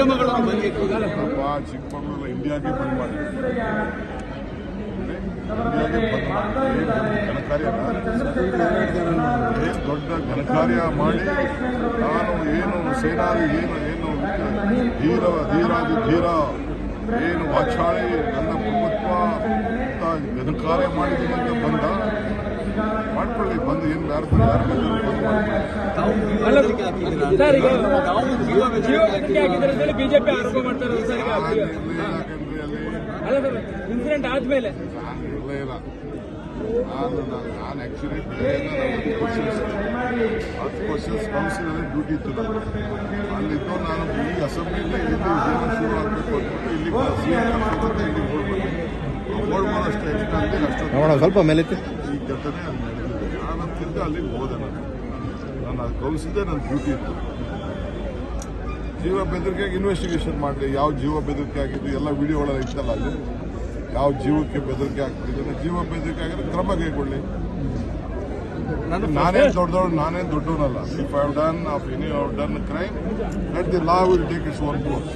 ಬಂದಿದೆ ಅಪ್ಪ, ಚಿಕ್ಕಮಗಳೂರು ಇಂಡಿಯಾಗೆ ಬಂದ್ ಮಾಡಿ ಇಂಡಿಯಾಗೆ ಬಂದ್ ಮಾಡಿ ದೊಡ್ಡ ಘನಕಾರ್ಯ ಮಾಡಿ ನಾನು ಏನು ಸೇನಾದಿ ಏನು ಏನು ಧೀರ, ಧೀರಾದಿ ಧೀರ, ಏನು ವಾಚಾಳಿ, ನನ್ನ ಪ್ರಭುತ್ವ ಘನಕಾರ್ಯ ಮಾಡಿದ್ದೀನಿ ಅಂತ ಬಂದು ಏನು ಯಾರು ಬಿಜೆಪಿ ಆರೋಪ ಮಾಡ್ತಾರೆ ಸರ್ ಅಲ್ಲ. ಇನ್ಸಿಡೆಂಟ್ ಆದ್ಮೇಲೆ. ನಾನು ಇಲ್ಲ. ನಾನು ಆ್ಯಕ್ಚುಲಿ ಹತ್ತು ಕ್ವಶನ್ಸ್ ಕೌನ್ಸಿಲಲ್ಲಿ ಡ್ಯೂಟಿ ಇತ್ತು ನನಗೆ ಅಲ್ಲಿದ್ದು ನಾನು ಈ ಜೀವನ ಶುರು ಆಗಬೇಕು ಅಂದ್ಬಿಟ್ಟು ಇಲ್ಲಿಗೆ ಸಿ ಎಂ ಅಂತ ಇಲ್ಲಿಗೆ ಹೋಗ್ಬೇಕು ಹೋಗ್ಬೋದು ಅಷ್ಟು ಎಕ್ಸ್ಟ್ರಾ ಅಷ್ಟು ಸ್ವಲ್ಪ ಮೇಲೆ ಈ ಘಟನೆ ಅಲ್ಲಿ ನಡೆದಿದೆ ನಾನು ತಿಂದು ಅಲ್ಲಿಗೆ ಹೋದೆ ನಾನು. ನಾನು ಅದು ಕಳಿಸಿದ್ದೆ ನನ್ನ ಡ್ಯೂಟಿ ಇತ್ತು. ಜೀವ ಬೆದರಿಕೆಗೆ ಇನ್ವೆಸ್ಟಿಗೇಷನ್ ಮಾಡಲಿ ಯಾವ ಜೀವ ಬೆದರಿಕೆ ಆಗಿದ್ದು ಎಲ್ಲ ವಿಡಿಯೋಗಳೆಲ್ಲ ಇತ್ತಲ್ಲ ಅಲ್ಲಿ. ಯಾವ ಜೀವಕ್ಕೆ ಬೆದರಿಕೆ ಆಗ್ತಿದೆ ಜೀವ ಬೆದರಿಕೆ ಆಗಿದ್ರೆ ಕ್ರಮ ಕೈಗೊಳ್ಳಿ. ನಾನೇನು ದೊಡ್ಡದವ್ರು ನಾನೇನು ದೊಡ್ಡವನಲ್ಲ. If I done of any done crime let the law will take its own course